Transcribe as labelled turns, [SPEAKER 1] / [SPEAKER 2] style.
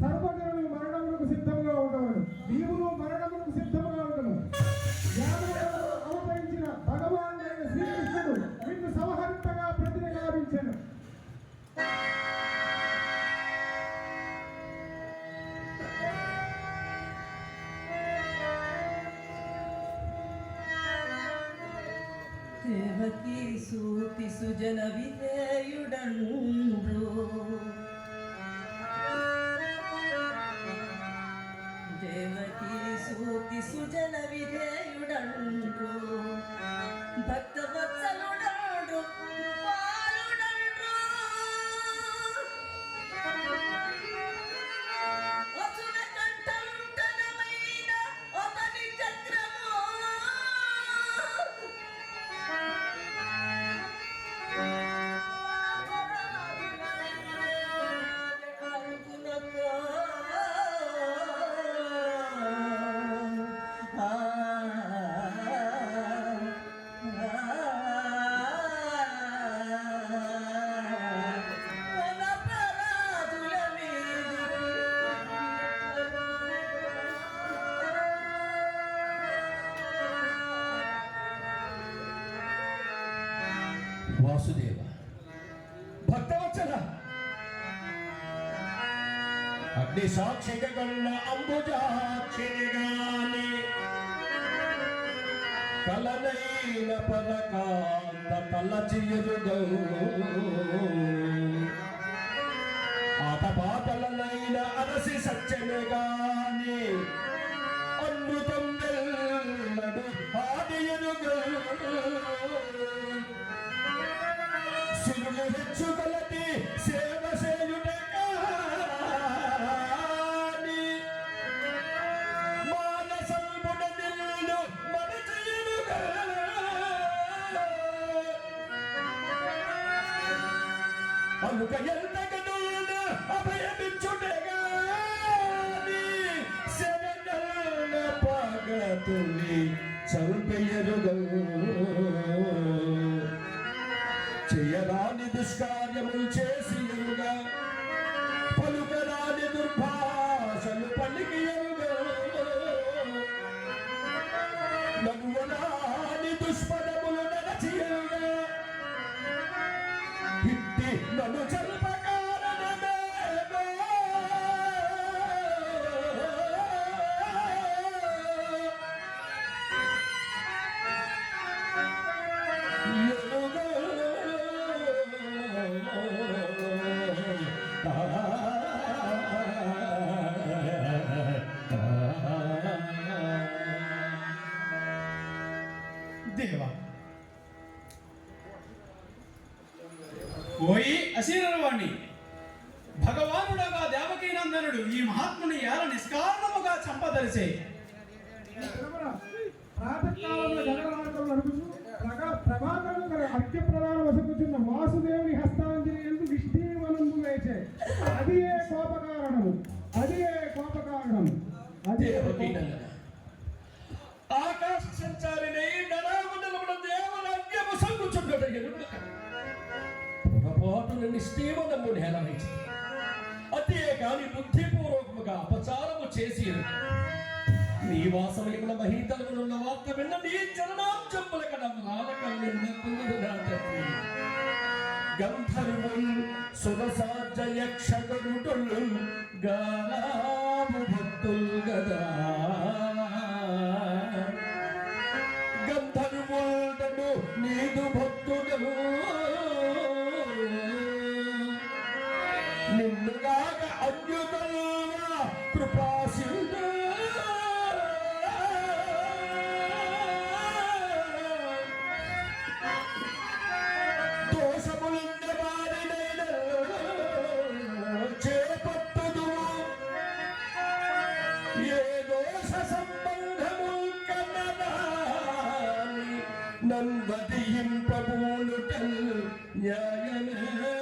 [SPEAKER 1] సర్వజనులు మరణములకు సిద్ధంగా ఉండవను నీవును మరణములకు సిద్ధంగా ఉండను అవతరించిన భగవాన్ అయిన శ్రీకృష్ణుడు నిన్ను సంహరింపగా
[SPEAKER 2] దేవకీ సూతి సుజన విధేయుడను
[SPEAKER 3] వాసుదేవ. భక్తవత్సల అగ్ని సాక్షిగా కన్న అంబుజాక్షిగాని కలనైన పరకాంత తలచియుగౌ ఆట పాటలనైన అరసి సత్యమే అమృతం కనుక ఎంతగనున్న అభయమిచ్చుటే గాని పగతుని చల్పెయరుగౌ చేయరాని దుష్కార్యములు చేసి ఎరుగా పలుకరాని దుర్భాషలు పలికి ఎరుగా
[SPEAKER 4] పోయి ఓయి అశీరవాణి భగవానుడగా దేవకీనందనుడు ఈ మహాత్ముని ఎలా నిష్కారణముగా చంపదలిసే
[SPEAKER 1] అది ఏ
[SPEAKER 3] దేవకీ
[SPEAKER 1] కోప-
[SPEAKER 3] నందన ఆకాశ సంచారినై నరామండలమున పొరపాటున కాని బుద్ధిపూర్వకముగా అపచారము చేసి నీ వాసముల మహీతలమునున్న వార్త విన్న నీ చరణాంశముల కడం రాలకల్లి గంధర్వుల్ సురసాజ యక్షగరుడుల్ గారాము గంధర్వుడను నీదు భక్తుడను నిన్నుగాక అన్యుతల్లా కృపాసింద ఏ దోష సంబంధము కన్నదాని నన్వదింపబూలుటల్ న్యాయమే.